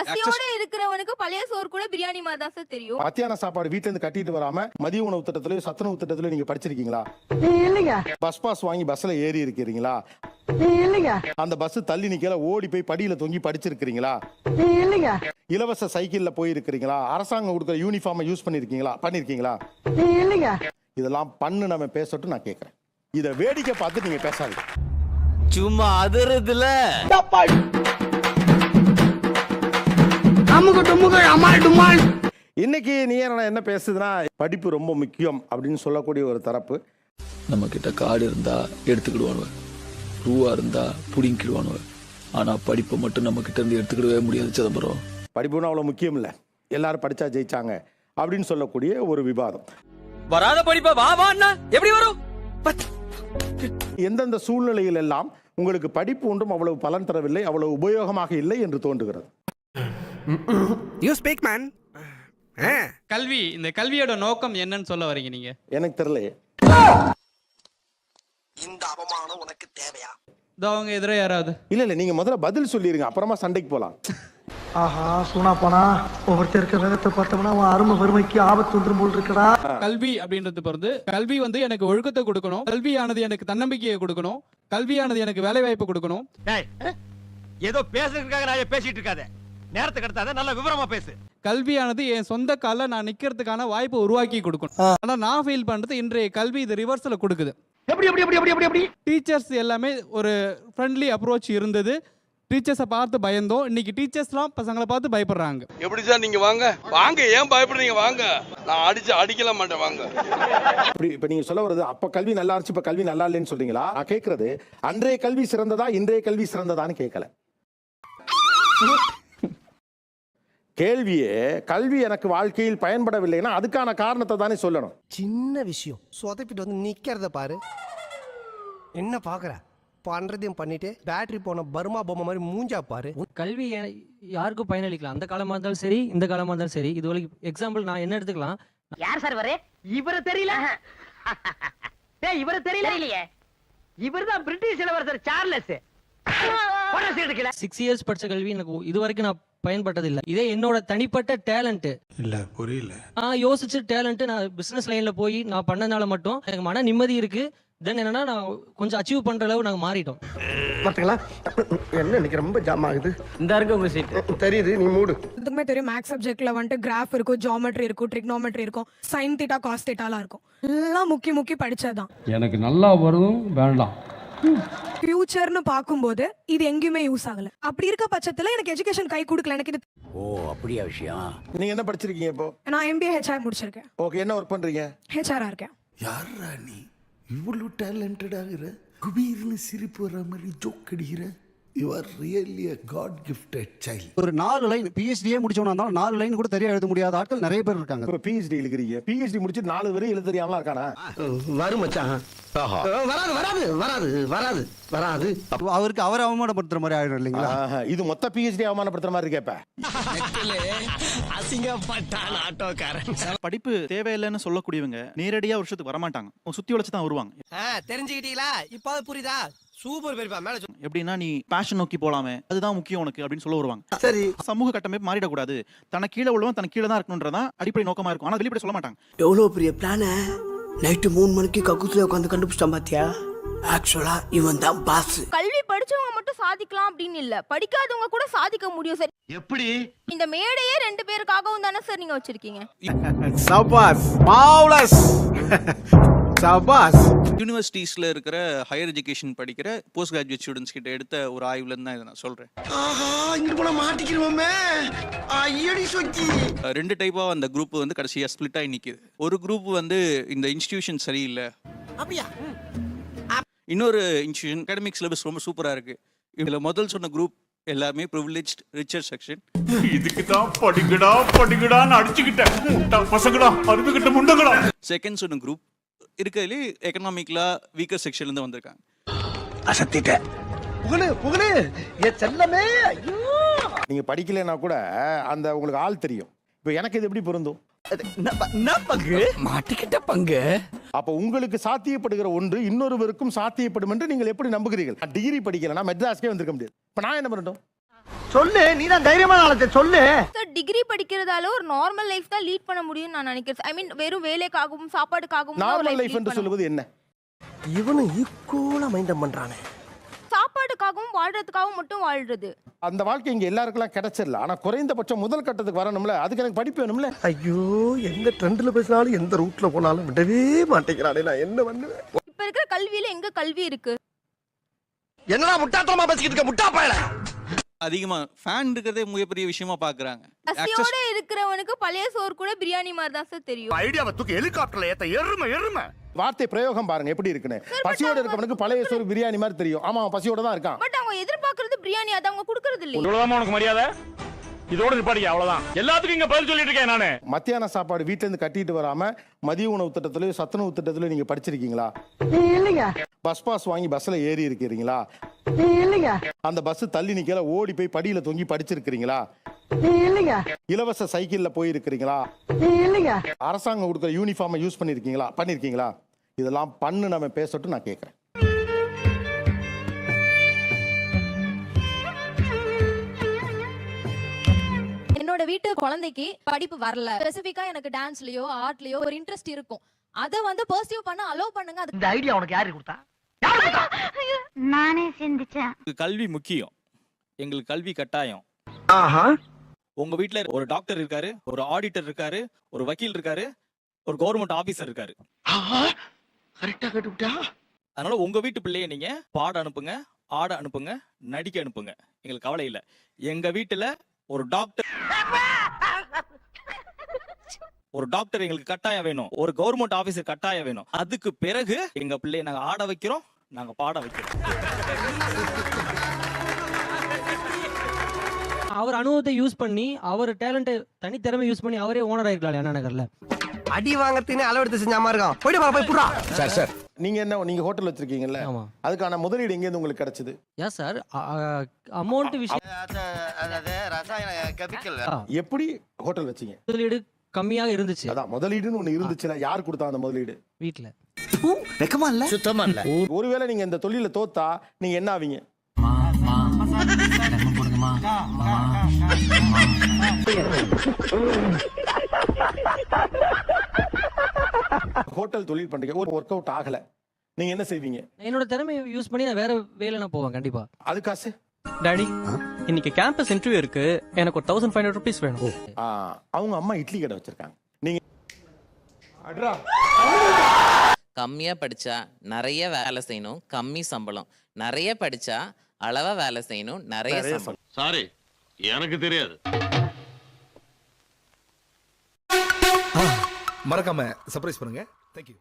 பசியோட இருக்கிறவனுக்கு பழைய சோறு கூட பிரியாணி மாதிரி தான் சார் தெரியும். மத்தியான சாப்பாடு வீட்ல இருந்து கட்டிட்டு வராம மதிய உணவு திட்டத்திலயும் சத்துணவு திட்டத்திலயும் நீங்க படிச்சிருக்கீங்களா? இல்லைங்க. பஸ் பாஸ் வாங்கி பஸ்ல ஏறி இருக்கிறீங்களா? இல்லைங்க. அந்த பஸ் தள்ளி நிக்கல ஓடி போய் படியில தொங்கி படிச்சிருக்கீங்களா இல்லைங்க. இலவச சைக்கிள்ல போயிருக்கிறீங்களா? அரசாங்கம் கொடுக்குற யூனிஃபார்மை யூஸ் பண்ணிருக்கீங்களா? பண்ணிருக்கீங்களா? இல்லைங்க. இதெல்லாம் பண்ணு நம்ம பேசட்டும் நான் கேட்கறேன் இத வேடிக்கை பார்த்து நீங்க பேசாதீங்க. சும்மா அதிருதுல. அமுக டுமுக அமால் டுமால் இன்னைக்கு நீ என்ன என்ன பேசுதுன்னா படிப்பு ரொம்ப முக்கியம் அப்படின்னு சொல்லக்கூடிய ஒரு தரப்பு. நம்ம கிட்ட காடு இருந்தா எடுத்துக்கிடுவானுவ ரூவா இருந்தா புடிங்கிடுவானுவ ஆனா படிப்பை மட்டும் நம்ம கிட்ட இருந்து எடுத்துக்கிடவே முடியாது சிதம்பரம். படிப்புன்னு அவ்வளவு முக்கியம் இல்ல எல்லாரும் படிச்சா ஜெயிச்சாங்க அப்படின்னு சொல்லக்கூடிய ஒரு விவாதம். வராத படிப்பா வா வான்னா எப்படி வரும்? எந்தெந்த சூழ்நிலையில் எல்லாம் உங்களுக்கு படிப்பு ஒன்றும் அவ்வளவு பலன் தரவில்லை அவ்வளவு உபயோகமாக இல்லை என்று தோன்றுகிறது? யூ ஸ்பீக் மேன் கல்வி இந்த கல்வியோட நோக்கம் என்னன்னு சொல்ல வரீங்க நீங்க? எனக்கு தெரியலையே. இந்த அவமானம் உனக்கு தேவையா? இதோ அவங்க எதிரே யாராவது. இல்ல இல்ல நீங்க முதல்ல பதில் சொல்லிருங்க. அப்புறமா சண்டைக்கு போலாம். ஆஹா சூனா போனா ஒவ்வொருத்தர் இருக்க வேகத்தை பார்த்தோம்னா அவன் அருமை வறுமைக்கு ஆபத்து வந்துரும் போல் இருக்கடா. கல்வி அப்படின்றது பொறுத்து கல்வி வந்து எனக்கு ஒழுக்கத்தை கொடுக்கணும். கல்வியானது எனக்கு தன்னம்பிக்கையை கொடுக்கணும். கல்வியானது எனக்கு வேலை வாய்ப்பு கொடுக்கணும் ஏதோ பேசுறதுக்காக நான் பேசிட்டு இருக்காத. நேரத்துக்கு கடத்தாத நல்ல விவரமா பேசு. கல்வியானது என் சொந்த கால நான் நிக்கிறதுக்கான வாய்ப்பை உருவாக்கி கொடுக்கணும். ஆனா நான் ஃபீல் பண்றது இன்றைய கல்வி இது ரிவர்ஸ்ல கொடுக்குது. எப்படி எப்படி எப்படி எப்படி எப்படி? எப்படி டீச்சர்ஸ் எல்லாமே ஒரு ஃப்ரெண்ட்லி அப்ரோச் இருந்தது. டீச்சர்ஸை பார்த்து பயந்தோம். இன்னைக்கு டீச்சர்ஸ்லாம் பசங்களை பார்த்து பயப்படுறாங்க. எப்படி சார் நீங்க வாங்க? வாங்க ஏன் பயப்படுறீங்க? வாங்க. நான் அடிச்சு அடிக்கல மாட்டேன் வாங்க. இப்படி இப்ப நீங்க சொல்ல வர்றது அப்ப கல்வி நல்லா இருந்துச்சு இப்ப கல்வி நல்லா இல்லைன்னு சொல்றீங்களா? நான் கேட்கறது அன்றைய கல்வி சிறந்ததா இன்றைய கல்வி சிறந்ததான்னு கேட்கல கேள்வியே கல்வி எனக்கு வாழ்க்கையில் பயன்படவில்லைன்னா அதுக்கான காரணத்தை தானே சொல்லணும். சின்ன விஷயம். சொதப்பிட்டு வந்து நிக்கிறத பாரு. என்ன பாக்குற? பண்றதையும் பண்ணிட்டு பேட்டரி போன பர்மா பொம்மை மாதிரி மூஞ்சா பாரு. கல்வி யாருக்கும் பயனளிக்கலாம். அந்த காலமா இருந்தாலும் சரி இந்த காலமா இருந்தாலும் சரி. இது வரைக்கும் எக்ஸாம்பிள் நான் என்ன எடுத்துக்கலாம்? யார் சார் வரே இவரை தெரியல. டேய் இவரை தெரியல. இல்லையே இவர்தான் பிரிட்டிஷ் இளவரசர் சார்லஸ். சிக்ஸ் இயர்ஸ் படிச்ச கல்வி எனக்கு இது வரைக்கும் நான் பயன்பட்டது இல்ல இதே என்னோட தனிப்பட்ட டேலண்ட் இல்ல புரியல. நான் யோசிச்சு டேலண்ட் நான் பிசினஸ் லைன்ல போய் நான் பண்ணனால மட்டும் எனக்கு மன நிம்மதி இருக்கு. தென் என்னன்னா நான் கொஞ்சம் அச்சீவ் பண்ற அளவு நாங்க மாறிட்டோம். பாத்தீங்களா? என்ன இன்னைக்கு ரொம்ப ஜாம் ஆகுது? இந்த இருக்கு உங்க சீட் தெரியுது நீ மூடு. இதுக்குமே தெரியும் மேக்ஸ் சப்ஜெக்ட்ல வந்துட்டு கிராஃப் இருக்கும் ஜியாமெட்ரி இருக்கும் ட்ரிக்னோமெட்ரி இருக்கும் சைன் தீட்டா காஸ் தீட்டாலாம் இருக்கும். எல்லாம் முக்கி முக்கி படிச்சதுதான். எனக்கு நல்லா வரும் வேண்டாம். ஃபியூச்சர்னு பார்க்கும்போது இது எங்கேயுமே யூஸ் ஆகல. அப்படி இருக்க பட்சத்துல எனக்கு எஜுகேஷன் கை கொடுக்கல. எனக்கு இது ஓ அப்படியா விஷயம்? நீங்க என்ன படிச்சிருக்கீங்க இப்போ? நான் எம்பிஏ ஹெச்ஆர் முடிச்சிருக்கேன். ஓகே என்ன ஒர்க் பண்றீங்க? ஹெச்ஆரா இருக்கேன். யாரா நீ? இவ்வளவு டேலண்டட் ஆகுற? குபீர்னு சிரிப்பு வர மாதிரி ஜோக் அடிக்கிற? You are really a god gifted child ஒரு நாலு லைன் பிஹெச்டியே முடிச்சவனா இருந்தாலும் நாலு லைன் கூட தெரியா எழுத முடியாத ஆட்கள் நிறைய பேர் இருக்காங்க. இப்போ பிஹெச்டி இருக்கிறீங்க பிஹெச்டி முடிச்சு நாலு வரை எழுத தெரியாமலாம் இருக்கானா? வரும் மச்சான். வராது வராது வராது வராது வராது. அவருக்கு அவரை அவமானப்படுத்துற மாதிரி ஆயிடும் இல்லைங்களா? இது மொத்த பிஹெச்டி அவமானப்படுத்துற மாதிரி இருக்கேப்ப. அசிங்கப்பட்டான் ஆட்டோக்காரன். படிப்பு தேவையில்லைன்னு சொல்லக்கூடியவங்க நேரடியா ஒரு விஷயத்துக்கு வரமாட்டாங்க சுத்தி உழைச்சு தான் வருவாங்க தெரிஞ்சுக்கிட்டீங்களா? இப்பாவது புரியுதா? சூப்பர் பெரியப்பா மேல எப்படின்னா நீ பேஷன் நோக்கி போலாமே அதுதான் முக்கியம் உனக்கு அப்படின்னு சொல்ல வருவாங்க. சரி. சமூக கட்டமைப்பு மாறிடக்கூடாது. தனக்கு கீழே உள்ளவன் தனக்கு கீழே தான் இருக்கணுன்றதான் அடிப்படை நோக்கமா இருக்கும். ஆனா வெளிப்படை சொல்ல மாட்டாங்க. எவ்வளவு பெரிய பிளான நைட்டு மூணு மணிக்கு கக்குத்துல உட்காந்து கண்டுபிடிச்சிட்டான் பாத்தியா? ஆக்சுவலா இவன் தான் பாஸ் கல்வி படிச்சவங்க மட்டும் சாதிக்கலாம் அப்படின்னு இல்ல. படிக்காதவங்க கூட சாதிக்க முடியும் சார். எப்படி? இந்த மேடையே ரெண்டு பேருக்காகவும் தானே சார் நீங்க வச்சிருக்கீங்க? சபாஸ் மாவுலஸ் சபாஸ் யூனிவர்சிட்டிஸ்ல இருக்கிற ஹையர் எஜுகேஷன் படிக்கிற போஸ்ட் கிராஜுவேட் ஸ்டூடெண்ட்ஸ் கிட்ட எடுத்த ஒரு ஆய்வுல இருந்து தான் இதை நான் சொல்றேன். ஆஹா இங்க போனா மாட்டிக்கிறோமே ஐயடி சொக்கி அஹ் ரெண்டு டைப்பா அந்த குரூப் வந்து கடைசியா ஸ்பிளிட் ஆகி நிக்குது. ஒரு குரூப் வந்து இந்த இன்ஸ்டிடியூஷன் சரியில்லை. அப்படியா? இன்னொரு இன்ஸ்டியூஷன் அகாடமிக் சிலபஸ் ரொம்ப சூப்பரா இருக்கு. இதுல முதல் சொன்ன குரூப் எல்லாமே ப்ரிவிலேஜ் ரிச்சர் செக்ஷன் இதுக்கு தான் படிங்கடா படிங்கடான்னு அடிச்சுக்கிட்டேன். பசங்களா அருமைகிட்ட முண்டங்களா செகண்ட் சொன்ன குரூப் இருக்கிறதுலே எக்கனாமிக்கலா வீக்கர் செக்ஷன்ல இருந்து வந்திருக்காங்க. அசத்திட்ட. புகழு புகழு என் செல்லமே ஐயோ! நீங்க படிக்கலைன்னா கூட அந்த உங்களுக்கு ஆள் தெரியும். இப்போ எனக்கு இது எப்படி பொருந்தும்? பங்கு? மாட்டிக்கிட்ட பங்கு. அப்ப உங்களுக்கு சாத்தியப்படுகிற ஒன்று இன்னொருவருக்கும் சாத்தியப்படும் என்று நீங்கள் எப்படி நம்புகிறீர்கள்? டிகிரி படிக்கலைன்னா மெட்ராஸ்க்கே வந்திருக்க முடியாது. இப்ப நான் என்ன பண்ணட்டும்? சொல்லு நீ தான் தைரியமான ஆளத்தை சொல்லு. சார் டிகிரி படிக்கிறதால ஒரு நார்மல் லைஃப் தான் லீட் பண்ண முடியும்னு நான் நினைக்கிறேன் ஐ மீன் வெறும் வேலைக்காகவும் சாப்பாடுக்காகவும் நார்மல் லைஃப் என்று பண்ண சொல்லுவது என்ன? இவனும் ஈக்குவலா மைண்டம் பண்றானே. சாப்பாடுக்காகவும் வாழ்றதுக்காகவும் மட்டும் வாழ்றது. அந்த வாழ்க்கை இங்க எல்லாருக்கெல்லாம் கிடைச்சிடல. ஆனா குறைந்தபட்சம் முதல் கட்டத்துக்கு வரணும்ல? அதுக்கு எனக்கு படிப்பு வேணும்ல? ஐயோ எந்த ட்ரெண்ட்ல பேசினாலும் எந்த ரூட்ல போனாலும் விடவே மாட்டேங்கிறானே நான் என்ன பண்ணுவேன்? இப்ப இருக்கிற கல்வியில எங்க கல்வி இருக்கு? என்னடா முட்டாத்தனமா பேசிக்கிட்டு இருக்க? முட்டா பயல அதிகமா ஃபேன் இருக்கிறதே மிகப்பெரிய விஷயமா பாக்குறாங்க. பசியோட இருக்கிறவனுக்கு பழைய சோறு கூட பிரியாணி மாதிரி தான் சார் தெரியும். ஐடியாவை தூக்கி ஹெலிகாப்டர்ல ஏத்த எருமை எருமை. வார்த்தை பிரயோகம் பாருங்க எப்படி இருக்குன்னு. பசியோட இருக்கவனுக்கு பழைய சோறு பிரியாணி மாதிரி தெரியும். ஆமா அவன் பசியோட தான் இருக்கான். பட் அவங்க எதிர்பார்க்கறது பிரியாணி அது அவங்க கொடுக்கறது இல்லையே. இவ்வளவுதான் உனக்கு மரியாதை? இதோட நிப்பாடி அவ்வளவுதான். எல்லாத்துக்கும் இங்க பதில் சொல்லிட்டு இருக்கேன் நானு. மத்தியான சாப்பாடு வீட்ல இருந்து கட்டிட்டு வராம மதிய உணவு திட்டத்திலயோ சத்துணவு திட்டத்திலயோ நீங்க படிச்சிருக்கீங்களா? இல்லைங்க. பஸ் பாஸ் வாங்கி பஸ்ல ஏறி இருக்கிறீங்களா? இல்லைங்க. அந்த பஸ் தள்ளி நிக்கல ஓடி போய் படியில தொங்கி படிச்சிருக்கிறீங்களா? இல்லைங்க. இலவச சைக்கிள்ல போய் இருக்கிறீங்களா இல்லைங்க. அரசாங்கம் கொடுக்குற யூனிஃபார்மை யூஸ் பண்ணிருக்கீங்களா? பண்ணிருக்கீங்களா? இதெல்லாம் பண்ணு நம்ம பேசட்டும் நான் கேட்கறேன் என்னோட வீட்டு குழந்தைக்கு படிப்பு வரல. ஸ்பெசிஃபிக்கா எனக்கு டான்ஸ்லயோ ஆர்ட்லயோ ஒரு இன்ட்ரெஸ்ட் இருக்கும். அத வந்து பர்சியூ பண்ண அலோவ் பண்ணுங்க. அது இந்த ஐடியா உனக்கு யாரு கொடுத்தா? நானே சிந்திச்சேன். கல்வி முக்கியம். எங்களுக்கு கல்வி கட்டாயம். ஆஹா. உங்க வீட்ல ஒரு டாக்டர் இருக்காரு ஒரு ஆடிட்டர் இருக்காரு ஒரு வக்கீல் இருக்காரு ஒரு கவர்மெண்ட் ஆபீசர் இருக்காரு. கரெக்டா கேட்டுவிட்டா? அதனால உங்க வீட்டு பிள்ளைய நீங்க பாட அனுப்புங்க ஆட அனுப்புங்க நடிக்க அனுப்புங்க. எங்களுக்கு கவலை இல்ல. எங்க வீட்டுல ஒரு டாக்டர் ஒரு டாக்டர் எங்களுக்கு கட்டாயம் வேணும். ஒரு கவர்மெண்ட் ஆபீசர் கட்டாயம் வேணும். அதுக்கு பிறகு எங்க பிள்ளைய நாங்க ஆட வைக்கிறோம் நாங்க பாட வைக்கிறோம். அவர் அனுபவத்தை யூஸ் பண்ணி அவர் டேலண்ட்டை தனித்திறமை யூஸ் பண்ணி அவரே ஓனர் ஆயிருக்கலாம் அண்ணா நகர்ல. அடி வாங்கறதுன்னு அளவெடுத்து செஞ்ச மாதிரி இருக்கான் போயிட்டு போய் புடுறா. சார் சார் நீங்க என்ன நீங்க ஹோட்டல் வச்சிருக்கீங்கல்ல? ஆமா. அதுக்கான முதலீடு எங்க இருந்து உங்களுக்கு கிடைச்சது? ஏன் சார் அமௌண்ட் விஷயம். எப்படி ஹோட்டல் வச்சீங்க? முதலீடு கம்மியாக இருந்துச்சு. அதான் முதலீடுன்னு ஒண்ணு இருந்துச்சுல யார் கொடுத்தா அந்த முதலீடு? வீட்ல. வெக்கமா இல்ல? சுத்தமா இல்ல. ஒருவேளை நீங்க இந்த தொழில தோத்தா நீங்க என்ன ஆவீங்க? ஹோட்டல் தொழில் பண்றீங்க ஒரு ஒர்க் அவுட் ஆகல. நீங்க என்ன செய்வீங்க? என்னோட திறமையை யூஸ் பண்ணி நான் வேற வேலை நான் போவேன் கண்டிப்பா. அது காசு டாடி இன்னைக்கு கேம்பஸ் இன்டர்வியூ இருக்கு. எனக்கு ஒரு தௌசண்ட் ஃபைவ் ஹண்ட்ரட் ருபீஸ் வேணும். ஆ, அவங்க அம்மா இட்லி கடை வச்சிருக்காங்க. நீங்க அட்ரா. கம்மியா படிச்சா நிறைய வேலை செய்யணும். கம்மி சம்பளம். நிறைய படிச்சா அளவா வேலை செய்யணும். நிறைய நிறைய சம்பளம். சாரி எனக்கு தெரியாது. மறக்காம சர்ப்ரைஸ் பண்ணுங்க. தேங்க்யூ